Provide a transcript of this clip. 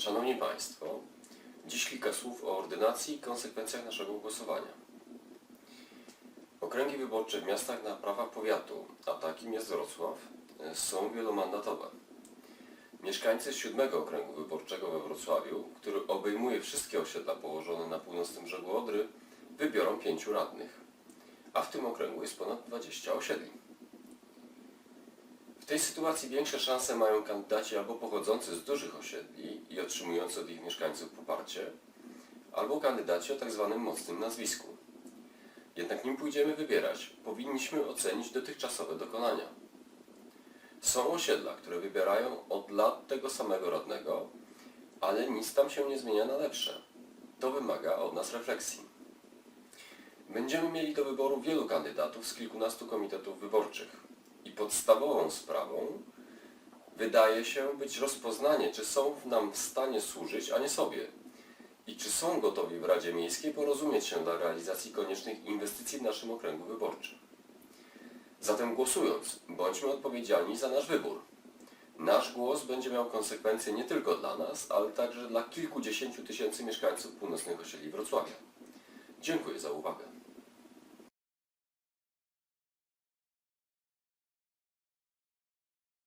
Szanowni Państwo, dziś kilka słów o ordynacji i konsekwencjach naszego głosowania. Okręgi wyborcze w miastach na prawa powiatu, a takim jest Wrocław, e, są wielomandatowe. Mieszkańcy z siódmego okręgu wyborczego we Wrocławiu, który obejmuje wszystkie osiedla położone na północnym brzegu Odry, wybiorą pięciu radnych, a w tym okręgu jest ponad 20 osiedli. Tej sytuacji większe szanse mają kandydaci albo pochodzący z dużych osiedli i otrzymujący od ich mieszkańców poparcie, albo kandydaci o tzw. mocnym nazwisku. Jednak nim pójdziemy wybierać, powinniśmy ocenić dotychczasowe dokonania. Są osiedla, które wybierają od lat tego samego radnego, ale nic tam się nie zmienia na lepsze. To wymaga od nas refleksji. Będziemy mieli do wyboru wielu kandydatów z kilkunastu komitetów wyborczych. I podstawową sprawą wydaje się być rozpoznanie, czy są nam w stanie służyć, a nie sobie. I czy są gotowi w Radzie Miejskiej porozumieć się dla realizacji koniecznych inwestycji w naszym okręgu wyborczym. Zatem głosując, bądźmy odpowiedzialni za nasz wybór. Nasz głos będzie miał konsekwencje nie tylko dla nas, ale także dla kilkudziesięciu tysięcy mieszkańców północnych osiedli Wrocławia. Dziękuję za uwagę.